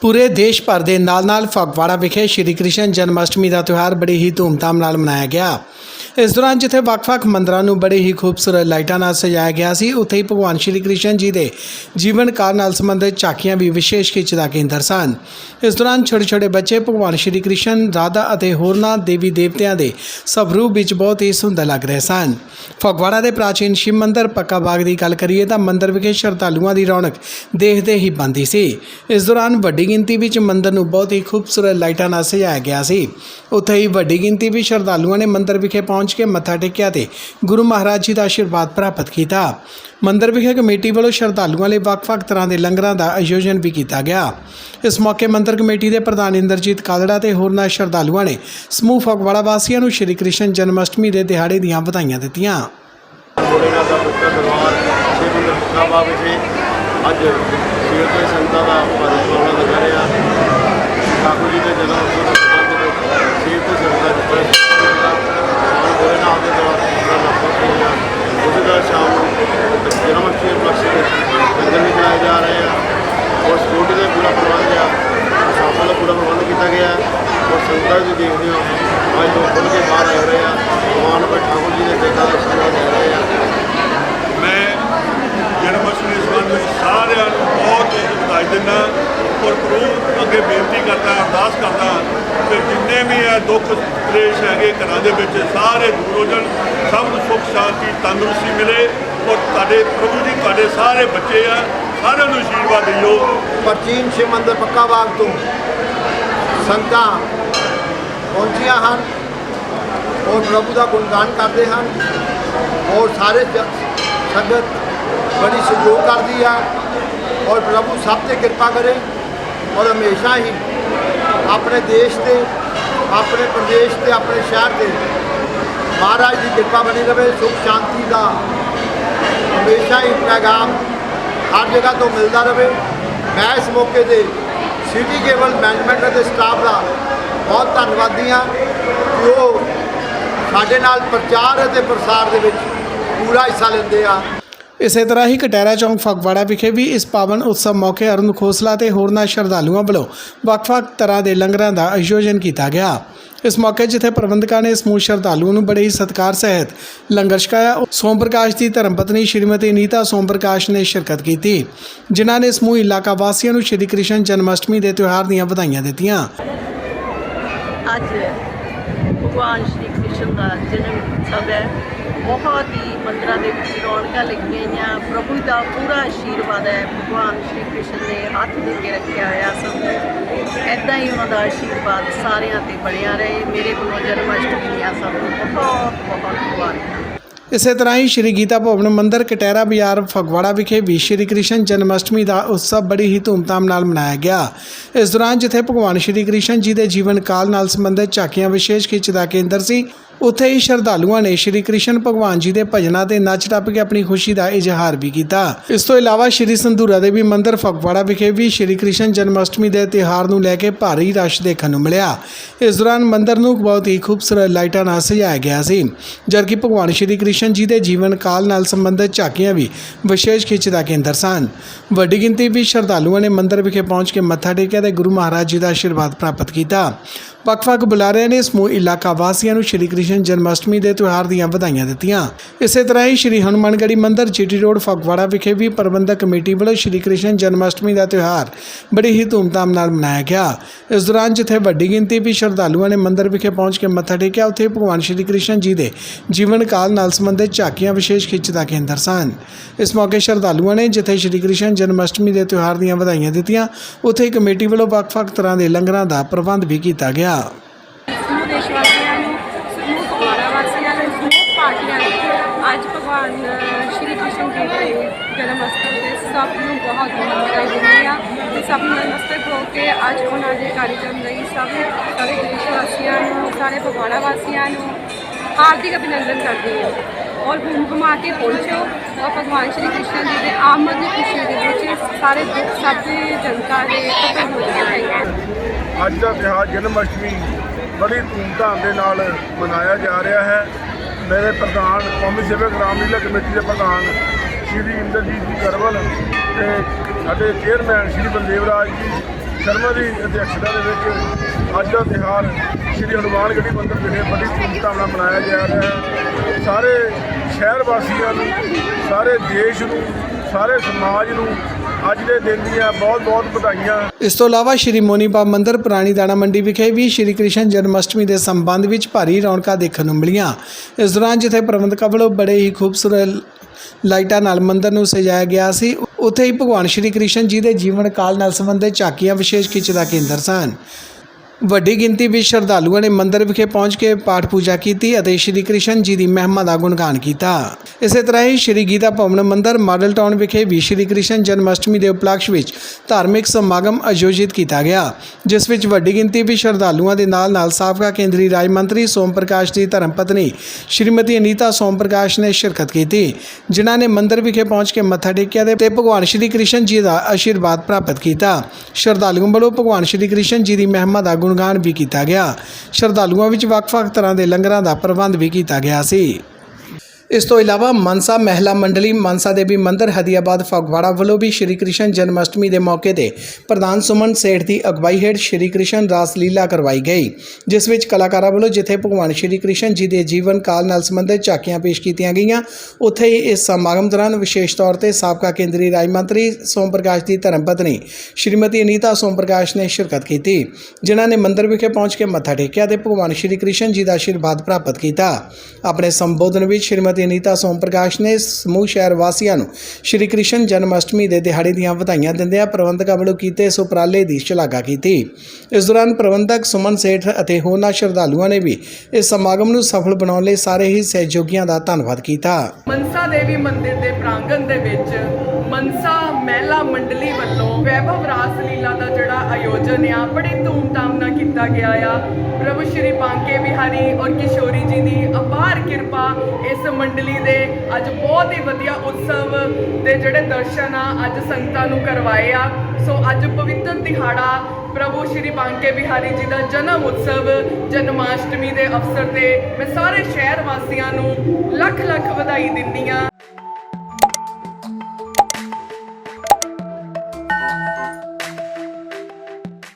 ਪੂਰੇ ਦੇਸ਼ ਭਰ ਦੇ ਨਾਲ-ਨਾਲ ਫਗਵਾੜਾ ਵਿਖੇ ਸ਼੍ਰੀ ਕ੍ਰਿਸ਼ਨ ਜਨਮ ਅਸ਼ਟਮੀ ਦਾ ਤਿਉਹਾਰ ਬੜੀ ਹੀ ਧੂਮਧਾਮ ਨਾਲ ਮਨਾਇਆ ਗਿਆ। ਇਸ ਦੌਰਾਨ ਜਿੱਥੇ ਵੱਖ-ਵੱਖ ਮੰਦਰਾਂ ਨੂੰ ਬੜੇ ਹੀ ਖੂਬਸੂਰਤ ਲਾਈਟਾਂ ਨਾਲ ਸਜਾਇਆ ਗਿਆ ਸੀ, ਉੱਥੇ ਹੀ ਭਗਵਾਨ ਸ਼੍ਰੀ ਕ੍ਰਿਸ਼ਨ ਜੀ ਦੇ ਜੀਵਨ ਕਾਲ ਨਾਲ ਸੰਬੰਧਿਤ ਝਾਕੀਆਂ ਵੀ ਵਿਸ਼ੇਸ਼ ਖਿੱਚ ਦਾ ਕੇਂਦਰ ਸਨ। ਇਸ ਦੌਰਾਨ ਛੋਟੇ-ਛੋਟੇ ਬੱਚੇ ਭਗਵਾਨ ਸ਼੍ਰੀ ਕ੍ਰਿਸ਼ਨ, ਰਾਧਾ ਅਤੇ ਹੋਰਨਾਂ ਦੇਵੀ ਦੇਵਤਿਆਂ ਦੇ ਸਵਰੂਪ ਵਿੱਚ ਬਹੁਤ ਹੀ ਸੁੰਦਰ ਲੱਗ ਰਹੇ ਸਨ। ਫਗਵਾੜਾ ਦੇ ਪ੍ਰਾਚੀਨ ਸ਼ਿਵ ਮੰਦਿਰ ਪੱਕਾ ਬਾਗ ਦੀ ਗੱਲ ਕਰੀਏ ਤਾਂ ਮੰਦਿਰ ਵਿਖੇ ਸ਼ਰਧਾਲੂਆਂ ਦੀ ਰੌਣਕ ਦੇਖਦੇ ਹੀ ਬੰਦੀ ਸੀ। ਇਸ ਦੌਰਾਨ ਵੱਡੀ ਗਿਣਤੀ ਵਿੱਚ ਮੰਦਿਰ ਨੂੰ ਬਹੁਤ ਹੀ ਖੂਬਸੂਰਤ ਲਾਈਟਾਂ ਨਾਲ ਸਜਾਇਆ ਗਿਆ ਸੀ। ਉੱਥੇ ਹੀ ਵੱਡੀ ਗਿਣਤੀ ਵਿੱਚ ਸ਼ਰਧਾਲੂਆਂ ਨੇ ਮੰਦਿਰ ਵਿਖੇ ਪਹੁੰਚ ਕੇ ਮੱਥਾ ਟੇਕਿਆ ਤੇ ਗੁਰੂ ਮਹਾਰਾਜ ਜੀ ਦਾ ਆਸ਼ੀਰਵਾਦ ਪ੍ਰਾਪਤ ਕੀਤਾ। ਮੰਦਿਰ ਵਿਖੇ ਕਮੇਟੀ ਵੱਲੋਂ ਸ਼ਰਧਾਲੂਆਂ ਲਈ ਵੱਖ-ਵੱਖ ਤਰ੍ਹਾਂ ਦੇ ਲੰਗਰਾਂ ਦਾ ਆਯੋਜਨ ਵੀ ਕੀਤਾ ਗਿਆ। ਇਸ ਮੌਕੇ ਮੰਦਰ ਕਮੇਟੀ ਦੇ ਪ੍ਰਧਾਨ ਇੰਦਰਜੀਤ ਕਾਲੜਾ ਤੇ ਹੋਰਨਾਂ ਸ਼ਰਧਾਲੂਆਂ ਨੇ ਸਮੂਹ ਫਗਵਾੜਾ ਵਾਸੀਆਂ ਨੂੰ ਸ਼੍ਰੀ ਕ੍ਰਿਸ਼ਨ ਜਨਮ ਅਸ਼ਟਮੀ ਦੇ ਦਿਹਾੜੇ ਦੀਆਂ ਵਧਾਈਆਂ ਦਿੱਤੀਆਂ। ਭੋਲੇਨਾਥ ਦਾ ਪੁੱਤਰ ਦਰਬਾਰ ਸ਼੍ਰੀ ਮੰਦਰ ਮੁਕਤਾਬਾਦ ਵਿਖੇ ਅੱਜ ਸਵੇਰ ਤੋਂ ਹੀ ਦਾ ਭਾਰੀ ਸਮਾਗਮ ਰਿਹਾ। ਠਾਕੁਰ ਜੀ ਦੇ ਜਨਮ ਉਤਸਵ ਦੇ ਸੰਬੰਧ ਵਿੱਚ ਸਵੇਰ ਦੇ ਦਰਬਾਰ ਦਾ ਸ਼ਾਮ ਨੂੰ ਜਨਮ ਅਸ਼ਟਮੀ ਉਪਲਕਸ਼ ਵਿੱਚ ਲੰਗਰ ਵੀ ਚਲਾਏ ਜਾ ਰਹੇ ਆ ਔਰ ਸਿਕਿਉਰਿਟੀ ਦਾ ਪੂਰਾ ਪ੍ਰਬੰਧ ਆ ਪ੍ਰਸ਼ਾਸਨ ਦਾ ਪੂਰਾ ਪ੍ਰਬੰਧ ਕੀਤਾ ਗਿਆ ਔਰ ਸੰਗਤਾਂ ਵੀ ਦੇਖਦੇ ਹੋ ਅੱਜ ਲੋਕ ਖੁੱਲ੍ਹ ਕੇ ਬਾਹਰ ਆ ਰਹੇ ਆ ਭਗਵਾਨ ਪਰ ਜੀ ਦੇ ਬੇਟਾ ਦਾ ਆਸ਼ੀਰਵਾਦ ਕਰ ਰਹੇ ਆ ਮੈਂ ਜਨਮ ਅਸ਼ਟਮੀ ਸੰਬੰਧ ਵਿੱਚ ਸਾਰਿਆਂ ਨੂੰ ਬਹੁਤ ਬਹੁਤ ਵਧਾਈ ਦਿੰਦਾ ਔਰ ਪ੍ਰਭੂ ਅੱਗੇ ਬੇਨਤੀ ਕਰਦਾ, ਅਰਦਾਸ ਕਰਦਾ ਕਿ ਜਿੰਨੇ ਵੀ ਇਹ ਦੁੱਖ, ਕਲੇਸ਼ ਘਰਾਂ ਦੇ ਵਿੱਚ ਸਾਰੇ ਦੂਰ ਹੋ ਜਾਣ ਸਭ ਨੂੰ ਸੁੱਖ, ਸ਼ਾਂਤੀ, ਤੰਦਰੁਸਤੀ ਮਿਲੇ ਔਰ ਤੁਹਾਡੇ ਪ੍ਰਭੂ ਜੀ, ਤੁਹਾਡੇ ਸਾਰੇ ਬੱਚੇ ਆ, ਸਾਰਿਆਂ ਨੂੰ ਆਸ਼ੀਰਵਾਦ ਦਿਓ। ਪ੍ਰਾਚੀਨ ਸ਼ਿਵ ਮੰਦਰ ਪੱਕਾ ਬਾਗ ਤੋਂ ਸੰਗਤਾਂ ਪਹੁੰਚੀਆਂ ਹਨ। ਔਰ ਪ੍ਰਭੂ ਦਾ ਗੁਣਗਾਨ ਕਰਦੇ ਹਨ। ਔਰ ਸਾਰੇ ਸੰਗਤ ਬੜੀ ਸਹਿਯੋਗ ਕਰਦੀ ਹੈ ਔਰ ਪ੍ਰਭੂ ਸਭ ਤੇ ਕਿਰਪਾ ਕਰੇ ਔਰ ਹਮੇਸ਼ਾ ਹੀ ਆਪਣੇ ਦੇਸ਼ ਤੇ ਆਪਣੇ ਪ੍ਰਦੇਸ਼ ਤੇ ਆਪਣੇ ਸ਼ਹਿਰ ਤੇ ਮਹਾਰਾਜ ਦੀ ਕਿਰਪਾ ਬਣੀ ਰਵੇ, ਸੁਖ ਸ਼ਾਂਤੀ ਦਾ ਹਮੇਸ਼ਾ ਹੀ ਪੈਗਾਮ ਹਰ ਜਗ੍ਹਾ ਤੋਂ ਮਿਲਦਾ ਰਵੇ। ਮੈਂ ਇਸ ਮੌਕੇ ਤੇ ਸਿਟੀ ਕੇਬਲ ਮੈਨੇਜਮੈਂਟ ਅਤੇ ਸਟਾਫ ਦਾ ਬਹੁਤ ਧੰਨਵਾਦੀ ਹਾਂ ਕਿ ਉਹ ਸਾਡੇ ਨਾਲ ਪ੍ਰਚਾਰ ਅਤੇ ਪ੍ਰਸਾਰ ਦੇ ਵਿੱਚ ਪੂਰਾ ਹਿੱਸਾ ਲੈਂਦੇ ਆ। ਇਸੇ ਤਰ੍ਹਾਂ ਹੀ ਕਟਹਿਰਾ ਚੌਂਕ ਫਗਵਾੜਾ ਵਿਖੇ ਵੀ ਇਸ ਪਾਵਨ ਉਤਸਵ ਮੌਕੇ ਅਰੁਣ ਖੋਸਲਾ ਤੇ ਹੋਰਨਾਂ ਸ਼ਰਧਾਲੂਆਂ ਵੱਲੋਂ ਵੱਖ-ਵੱਖ ਤਰ੍ਹਾਂ ਦੇ ਲੰਗਰਾਂ ਦਾ ਆਯੋਜਨ ਕੀਤਾ ਗਿਆ। ਇਸ ਮੌਕੇ ਜਿੱਥੇ ਪ੍ਰਬੰਧਕਾਂ ਨੇ ਸਮੂਹ ਸ਼ਰਧਾਲੂਆਂ ਨੂੰ ਬੜੇ ਹੀ ਸਤਿਕਾਰ ਸਹਿਤ ਲੰਗਰ ਛਕਾਇਆ, ਸੋਮ ਪ੍ਰਕਾਸ਼ ਦੀ ਧਰਮਪਤਨੀ ਸ਼੍ਰੀਮਤੀ ਨੀਤਾ ਸੋਮ ਪ੍ਰਕਾਸ਼ ਨੇ ਸ਼ਿਰਕਤ ਕੀਤੀ, ਜਿਨ੍ਹਾਂ ਨੇ ਸਮੂਹ ਇਲਾਕਾ ਵਾਸੀਆਂ ਨੂੰ ਸ਼੍ਰੀ ਕ੍ਰਿਸ਼ਨ ਜਨਮ ਅਸ਼ਟਮੀ ਦੇ ਤਿਉਹਾਰ ਦੀਆਂ ਵਧਾਈਆਂ ਦਿੱਤੀਆਂ। ਅੱਜ ਭਗਵਾਨ ਸ਼੍ਰੀ ਕ੍ਰਿਸ਼ਨ ਦਾ ਜਨਮ ਉਤਸਵ ਹੈ। ਬਹੁਤ ਹੀ ਮੰਦਰਾਂ ਦੇ ਵਿੱਚ ਰੌਣਕਾਂ ਲੱਗੀਆਂ ਹੋਈਆਂ। ਪ੍ਰਭੂ ਦਾ ਪੂਰਾ ਆਸ਼ੀਰਵਾਦ ਹੈ। ਭਗਵਾਨ ਸ਼੍ਰੀ ਕ੍ਰਿਸ਼ਨ ਨੇ ਹੱਥ ਦੇ ਕੇ ਰੱਖਿਆ ਹੋਇਆ ਸਭ ਨੂੰ। ਐਦਾਂ ਹੀ ਉਹਨਾਂ ਦਾ ਆਸ਼ੀਰਵਾਦ ਸਾਰਿਆਂ ਤੇ ਬਣਿਆ ਰਹੇ। ਮੇਰੇ ਵੱਲੋਂ ਜਨਮ ਅਸ਼ਟਮੀ ਦੀਆਂ ਸਭ ਨੂੰ ਬਹੁਤ ਬਹੁਤ ਮੁਬਾਰਕਾਂ। ਇਸੇ ਤਰ੍ਹਾਂ ਹੀ ਸ਼੍ਰੀ ਗੀਤਾ ਭਵਨ ਮੰਦਿਰ ਕਟਹਿਰਾ ਬਾਜ਼ਾਰ ਫਗਵਾੜਾ ਵਿਖੇ ਵੀ ਸ਼੍ਰੀ ਕ੍ਰਿਸ਼ਨ ਜਨਮ ਅਸ਼ਟਮੀ ਦਾ ਉਤਸਵ ਬੜੀ ਹੀ ਧੂਮਧਾਮ ਨਾਲ ਮਨਾਇਆ ਗਿਆ। ਇਸ ਦੌਰਾਨ ਜਿੱਥੇ ਭਗਵਾਨ ਸ਼੍ਰੀ ਕ੍ਰਿਸ਼ਨ ਜੀ ਦੇ ਜੀਵਨ ਕਾਲ ਨਾਲ ਸੰਬੰਧਿਤ ਝਾਕੀਆਂ ਵਿਸ਼ੇਸ਼ ਖਿੱਚ ਦਾ ਕੇਂਦਰ ਸੀ ਉੱਥੇ ਹੀ ਸ਼ਰਧਾਲੂਆਂ ਨੇ ਸ਼੍ਰੀ ਕ੍ਰਿਸ਼ਨ ਭਗਵਾਨ ਜੀ ਦੇ ਭਜਨਾਂ ਤੇ ਨੱਚ ਟੱਪ ਕੇ ਆਪਣੀ ਖੁਸ਼ੀ ਦਾ ਇਜ਼ਹਾਰ ਵੀ ਕੀਤਾ। ਇਸ ਤੋਂ ਇਲਾਵਾ ਸ਼੍ਰੀ ਸੰਧੂਰਾ ਦੇਵੀ ਮੰਦਿਰ ਫਗਵਾੜਾ ਵਿਖੇ ਵੀ ਸ਼੍ਰੀ ਕ੍ਰਿਸ਼ਨ ਜਨਮਸ਼ਟਮੀ ਦੇ ਤਿਉਹਾਰ ਨੂੰ ਲੈ ਕੇ ਭਾਰੀ ਰਸ਼ ਦੇਖਣ ਨੂੰ ਮਿਲਿਆ। ਇਸ ਦੌਰਾਨ ਮੰਦਿਰ ਨੂੰ ਬਹੁਤ ਹੀ ਖੂਬਸੂਰਤ ਲਾਈਟਾਂ ਨਾਲ ਸਜਾਇਆ ਗਿਆ ਸੀ, ਜਦਕਿ ਭਗਵਾਨ ਸ਼੍ਰੀ ਕ੍ਰਿਸ਼ਨ ਜੀ ਦੇ ਜੀਵਨ ਕਾਲ ਨਾਲ ਸੰਬੰਧਿਤ ਝਾਕੀਆਂ ਵੀ ਵਿਸ਼ੇਸ਼ ਖਿੱਚ ਦਾ ਕੇਂਦਰ ਸਨ। ਵੱਡੀ ਗਿਣਤੀ ਵਿੱਚ ਸ਼ਰਧਾਲੂਆਂ ਨੇ ਮੰਦਿਰ ਵਿਖੇ ਪਹੁੰਚ ਕੇ ਮੱਥਾ ਟੇਕਿਆ ਤੇ ਗੁਰੂ ਮਹਾਰਾਜ ਜੀ ਦਾ ਆਸ਼ੀਰਵਾਦ ਪ੍ਰਾਪਤ ਕੀਤਾ। ਵੱਖ-ਵੱਖ ਬੁਲਾਰਿਆਂ ਨੇ ਸਮੂਹ ਇਲਾਕਾ ਵਾਸੀਆਂ ਨੂੰ ਸ਼੍ਰੀ ਕ੍ਰਿਸ਼ਨ ਜਨਮਸ਼ਟਮੀ ਦੇ ਤਿਉਹਾਰ ਦੀਆਂ ਵਧਾਈਆਂ ਦਿੱਤੀਆਂ। ਇਸੇ ਤਰ੍ਹਾਂ ਹੀ ਸ਼੍ਰੀ ਹਨੂਮਾਨਗੜ੍ਹੀ ਮੰਦਿਰ ਜੀਟੀ ਰੋਡ, ਫਗਵਾੜਾ ਵਿਖੇ ਵੀ ਪ੍ਰਬੰਧਕ ਕਮੇਟੀ ਵੱਲੋਂ ਸ਼੍ਰੀ ਕ੍ਰਿਸ਼ਨ ਜਨਮਸ਼ਟਮੀ ਦਾ ਤਿਉਹਾਰ ਬੜੀ ਹੀ ਧੂਮਧਾਮ ਨਾਲ ਮਨਾਇਆ ਗਿਆ। ਇਸ ਦੌਰਾਨ ਜਿੱਥੇ ਵੱਡੀ ਗਿਣਤੀ ਵਿੱਚ ਸ਼ਰਧਾਲੂਆਂ ਨੇ ਮੰਦਿਰ ਵਿਖੇ ਪਹੁੰਚ ਕੇ ਮੱਥਾ ਟੇਕਿਆ, ਉੱਥੇ ਭਗਵਾਨ ਸ਼੍ਰੀ ਕ੍ਰਿਸ਼ਨ ਜੀ ਦੇ ਜੀਵਨ ਕਾਲ ਨਾਲ ਸੰਬੰਧਿਤ ਝਾਕੀਆਂ ਵਿਸ਼ੇਸ਼ ਖਿੱਚ ਦਾ ਕੇਂਦਰ ਸਨ। ਇਸ ਮੌਕੇ ਸ਼ਰਧਾਲੂਆਂ ਨੇ ਜਿੱਥੇ ਸ਼੍ਰੀ ਕ੍ਰਿਸ਼ਨ ਜਨਮਸ਼ਟਮੀ ਦੇ ਤਿਉਹਾਰ ਦੀਆਂ ਵਧਾਈਆਂ ਦਿੱਤੀਆਂ, ਉੱਥੇ ਕਮੇਟੀ ਵੱਲੋਂ ਵੱਖ-ਵੱਖ ਤਰ੍ਹਾਂ ਦੇ ਲੰਗਰਾਂ ਦਾ ਪ੍ਰਬੰਧ ਵੀ ਕੀਤਾ ਗਿਆ। ਸਮੂਹ ਦੇਸ਼ ਵਾਸੀਆਂ ਨੂੰ, ਸਮੂਹ ਫਗਵਾੜਾ ਵਾਸੀਆਂ ਨੂੰ ਸਮੂਹ ਪਾਰਟੀਆਂ ਨੂੰ ਅੱਜ ਭਗਵਾਨ ਸ਼੍ਰੀ ਕ੍ਰਿਸ਼ਨ ਜੀ ਦੇ ਜਨਮ ਅਸਤਰ ਤੇ ਸਭ ਨੂੰ ਬਹੁਤ ਬਹੁਤ ਵਧਾਈ ਦਿੰਦੀ ਆ ਤੇ ਸਭ ਨੂੰ ਨਮਸਤੇ ਹੋ ਕੇ ਅੱਜ ਉਹਨਾਂ ਦੇ ਕਾਰਜਕ੍ਰਮ ਲਈ ਸਭ, ਸਾਰੇ ਦੇਸ਼ ਵਾਸੀਆਂ ਨੂੰ, ਸਾਰੇ ਫਗਵਾੜਾ ਵਾਸੀਆਂ ਨੂੰ ਹਾਰਦਿਕ ਅਭਿਨੰਦਨ ਕਰਦੀ ਹਾਂ। ਔਰ ਘੁੰਮ ਘੁਮਾ ਕੇ ਪਹੁੰਚੋ ਔਰ ਭਗਵਾਨ ਸ਼੍ਰੀ ਕ੍ਰਿਸ਼ਨ ਜੀ ਦੇ ਆਮਦ ਦੀ ਖੁਸ਼ੀ ਦੇ ਵਿੱਚ ਸਾਰੇ ਦੁੱਖ ਸਭ ਜਨਤਾ ਦੇ ਖਤਮ ਹੋ ਜਾਣਗੇ ਅੱਜ ਦਾ ਤਿਉਹਾਰ ਜਨਮ ਅਸ਼ਟਮੀ ਬੜੀ ਧੂਮਧਾਮ ਦੇ ਨਾਲ ਮਨਾਇਆ ਜਾ ਰਿਹਾ ਹੈ। ਮੇਰੇ ਪ੍ਰਧਾਨ, ਕੌਮੀ ਸੇਵਕ ਰਾਮਲੀਲਾ ਕਮੇਟੀ ਦੇ ਪ੍ਰਧਾਨ ਸ਼੍ਰੀ ਇੰਦਰਜੀਤ ਜੀ ਗਰਵਲ ਤੇ ਸਾਡੇ ਚੇਅਰਮੈਨ ਸ਼੍ਰੀ ਬਲਦੇਵ ਰਾਜ ਜੀ, ਸ਼ਰਮਾ ਦੀ ਅਧਿਕਸ਼ਤਾ ਦੇ ਵਿੱਚ ਅੱਜ ਦਾ ਤਿਉਹਾਰ ਸ਼੍ਰੀ ਹਨੂਮਾਨਗੜ੍ਹੀ ਮੰਦਿਰ ਵਿਖੇ ਬੜੀ ਧੂਮਧਾਮ ਨਾਲ ਮਨਾਇਆ ਜਾ ਰਿਹਾ ਹੈ। ਸਾਰੇ ਸ਼ਹਿਰ ਵਾਸੀਆਂ ਨੂੰ, ਸਾਰੇ ਦੇਸ਼ ਨੂੰ, ਸਾਰੇ ਸਮਾਜ ਨੂੰ ਅੱਜ ਦੇ ਦਿਨ ਦੀਆਂ ਬਹੁਤ ਬਹੁਤ ਵਧਾਈਆਂ। ਇਸ ਤੋਂ ਇਲਾਵਾ ਸ਼੍ਰੀ ਮੋਨੀਬਾ ਮੰਦਿਰ ਪੁਰਾਣੀ ਦਾਣਾ ਮੰਡੀ ਵਿਖੇ ਵੀ ਸ਼੍ਰੀ ਕ੍ਰਿਸ਼ਨ ਜਨਮਸ਼ਟਮੀ ਦੇ ਸੰਬੰਧ ਵਿੱਚ ਭਾਰੀ ਰੌਣਕਾਂ ਦੇਖਣ ਨੂੰ ਮਿਲੀਆਂ। ਇਸ ਦੌਰਾਨ ਜਿੱਥੇ ਪ੍ਰਬੰਧਕਾਂ ਵੱਲੋਂ ਬੜੇ ਹੀ ਖੂਬਸੂਰਤ ਲਾਈਟਾਂ ਨਾਲ ਮੰਦਿਰ ਨੂੰ ਸਜਾਇਆ ਗਿਆ ਸੀ, ਉੱਥੇ ਹੀ ਭਗਵਾਨ ਸ਼੍ਰੀ ਕ੍ਰਿਸ਼ਨ ਜੀ ਦੇ ਜੀਵਨ ਕਾਲ ਨਾਲ ਸੰਬੰਧਿਤ ਝਾਕੀਆਂ ਵਿਸ਼ੇਸ਼ ਖਿੱਚ ਦਾ ਕੇਂਦਰ ਸਨ। ਵੱਡੀ ਗਿਣਤੀ ਵਿੱਚ ਸ਼ਰਧਾਲੂਆਂ ਨੇ ਮੰਦਿਰ ਵਿਖੇ ਪਹੁੰਚ ਕੇ ਪਾਠ ਪੂਜਾ ਕੀਤੀ ਅਤੇ ਸ਼੍ਰੀ ਕ੍ਰਿਸ਼ਨ ਜੀ ਦੀ ਮਹਿਮਾ ਦਾ ਗੁਣਗਾਨ ਕੀਤਾ। ਇਸੇ ਤਰ੍ਹਾਂ ਹੀ ਸ਼੍ਰੀ ਗੀਤਾ ਭਵਨ ਮੰਦਿਰ ਮਾਡਲ ਟਾਊਨ ਵਿਖੇ ਵੀ ਸ਼੍ਰੀ ਕ੍ਰਿਸ਼ਨ ਜਨਮ ਅਸ਼ਟਮੀ ਦੇ ਉਪਲਕਸ਼ ਵਿੱਚ ਧਾਰਮਿਕ ਸਮਾਗਮ ਆਯੋਜਿਤ ਕੀਤਾ ਗਿਆ, ਜਿਸ ਵਿੱਚ ਵੱਡੀ ਗਿਣਤੀ ਵਿੱਚ ਸ਼ਰਧਾਲੂਆਂ ਦੇ ਨਾਲ-ਨਾਲ ਸਾਬਕਾ ਕੇਂਦਰੀ ਰਾਜ ਮੰਤਰੀ ਸੋਮ ਪ੍ਰਕਾਸ਼ ਦੀ ਧਰਮ ਪਤਨੀ ਸ਼੍ਰੀਮਤੀ ਅਨੀਤਾ ਸੋਮ ਪ੍ਰਕਾਸ਼ ਨੇ ਸ਼ਿਰਕਤ ਕੀਤੀ, ਜਿਨ੍ਹਾਂ ਨੇ ਮੰਦਿਰ ਵਿਖੇ ਪਹੁੰਚ ਕੇ ਮੱਥਾ ਟੇਕਿਆ ਤੇ- ਤੇ ਭਗਵਾਨ ਸ਼੍ਰੀ ਕ੍ਰਿਸ਼ਨ ਜੀ ਦਾ ਆਸ਼ੀਰਵਾਦ ਪ੍ਰਾਪਤ ਕੀਤਾ। ਸ਼ਰਧਾਲੂਆਂ ਵੱਲੋਂ ਭਗਵਾਨ ਸ਼੍ਰੀ ਕ੍ਰਿਸ਼ਨ ਜੀ ਦੀ ਮਹਿਮਾ ਦਾ ਗੁਣਗਾਨ ਵੀ ਕੀਤਾ ਗਿਆ। ਸ਼ਰਧਾਲੂਆਂ ਵਿੱਚ ਵੱਖ-ਵੱਖ ਤਰ੍ਹਾਂ ਦੇ ਲੰਗਰਾਂ ਦਾ ਪ੍ਰਬੰਧ ਵੀ ਕੀਤਾ ਗਿਆ ਸੀ। ਇਸ ਤੋਂ ਇਲਾਵਾ ਮਨਸਾ ਮਹਿਲਾ ਮੰਡਲੀ, ਮਨਸਾ ਦੇਵੀ ਮੰਦਿਰ ਹਦੀਆਬਾਦ ਫਗਵਾੜਾ ਵੱਲੋਂ ਵੀ ਸ਼੍ਰੀ ਕ੍ਰਿਸ਼ਨ ਜਨਮਸ਼ਟਮੀ ਦੇ ਮੌਕੇ ਤੇ ਪ੍ਰਧਾਨ ਸੁਮਨ ਸੇਠ ਦੀ ਅਗਵਾਈ ਹੇਠ ਸ਼੍ਰੀ ਕ੍ਰਿਸ਼ਨ ਰਾਸ ਲੀਲਾ ਕਰਵਾਈ ਗਈ, ਜਿਸ ਵਿੱਚ ਕਲਾਕਾਰਾਂ ਵੱਲੋਂ ਜਿੱਥੇ ਭਗਵਾਨ ਸ਼੍ਰੀ ਕ੍ਰਿਸ਼ਨ ਜੀ ਦੇ ਜੀਵਨ ਕਾਲ ਨਾਲ ਸੰਬੰਧਿਤ ਝਾਕੀਆਂ ਪੇਸ਼ ਕੀਤੀਆਂ ਗਈਆਂ, ਉੱਥੇ ਹੀ ਇਸ ਸਮਾਗਮ ਦੌਰਾਨ ਵਿਸ਼ੇਸ਼ ਤੌਰ ਤੇ ਸਾਬਕਾ ਕੇਂਦਰੀ ਰਾਜ ਮੰਤਰੀ ਸੋਮ ਪ੍ਰਕਾਸ਼ ਦੀ ਧਰਮ ਪਤਨੀ ਸ਼੍ਰੀਮਤੀ ਅਨੀਤਾ ਸੋਮ ਪ੍ਰਕਾਸ਼ ਨੇ ਸ਼ਿਰਕਤ ਕੀਤੀ, ਜਿਨ੍ਹਾਂ ਨੇ ਮੰਦਿਰ ਵਿਖੇ ਪਹੁੰਚ ਕੇ ਮੱਥਾ ਟੇਕਿਆ ਤੇ ਭਗਵਾਨ ਸ਼੍ਰੀ ਕ੍ਰਿਸ਼ਨ ਜੀ ਦਾ ਆਸ਼ੀਰਵਾਦ ਪ੍ਰਾਪਤ ਕੀਤਾ। ਆਪਣੇ ਸੰਬੋਧਨ ਵਿੱਚ ਸ਼੍ਰੀਮਤੀ ਅਨੀਤਾ ਸੋਮ ਪ੍ਰਕਾਸ਼ ਨੇ ਸਮੂਹ ਸ਼ਹਿਰ ਵਾਸੀਆਂ ਨੂੰ ਸ਼੍ਰੀ ਕ੍ਰਿਸ਼ਨ ਜਨਮਸ਼ਟਮੀ ਦੇ ਦਿਹਾੜੇ ਦੀਆਂ ਵਧਾਈਆਂ ਦਿੰਦਿਆਂ ਪ੍ਰਬੰਧਕਾਂ ਵੱਲੋਂ ਕੀਤੇ ਇਸ ਉਪਰਾਲੇ ਦੀ ਸ਼ਲਾਘਾ ਕੀਤੀ। ਇਸ ਦੌਰਾਨ ਪ੍ਰਬੰਧਕ ਸੁਮਨ ਸੇਠ ਅਤੇ ਹੋਰਨਾਂ ਸ਼ਰਧਾਲੂਆਂ ਨੇ ਵੀ ਇਸ ਸਮਾਗਮ ਨੂੰ ਸਫਲ ਬਣਾਉਣ ਲਈ ਸਾਰੇ ਹੀ ਸਹਿਯੋਗੀਆਂ ਦਾ ਧੰਨਵਾਦ ਕੀਤਾ। ਮਨਸਾ ਦੇਵੀ ਮੰਦਿਰ ਦੇ ਪ੍ਰਾਂਗਣ ਦੇ ਵਿੱਚ ਮਨਸਾ ਮਹਿਲਾ ਮੰਡਲੀ ਵੱਲੋਂ ਵੈਭਵ ਰਾਸ ਲੀਲਾ ਦਾ ਜਿਹੜਾ ਆਯੋਜਨ ਆ, ਬੜੀ ਧੂਮਧਾਮ ਨਾਲ ਕੀਤਾ ਗਿਆ ਆ। ਪ੍ਰਭੂ ਸ਼੍ਰੀ ਬਾਂਕੇ ਬਿਹਾਰੀ ਔਰ ਕਿਸ਼ੋਰੀ ਜੀ ਦੀ ਅਪਾਰ ਕਿਰਪਾ ਇਸ ਮੰਡਲੀ ਦੇ ਅੱਜ ਬਹੁਤ ਹੀ ਵਧੀਆ ਉਤਸਵ ਦੇ ਜਿਹੜੇ ਦਰਸ਼ਨ ਆ, ਅੱਜ ਸੰਗਤਾਂ ਨੂੰ ਕਰਵਾਏ ਆ। ਸੋ ਅੱਜ ਪਵਿੱਤਰ ਦਿਹਾੜਾ ਪ੍ਰਭੂ ਸ਼੍ਰੀ ਬਾਂਕੇ ਬਿਹਾਰੀ ਜੀ ਦਾ ਜਨਮ ਉਤਸਵ, ਜਨਮਾਸ਼ਟਮੀ ਦੇ ਅਵਸਰ ਤੇ ਮੈਂ ਸਾਰੇ ਸ਼ਹਿਰ ਵਾਸੀਆਂ ਨੂੰ ਲੱਖ ਲੱਖ ਵਧਾਈ ਦਿੰਦੀ ਹਾਂ।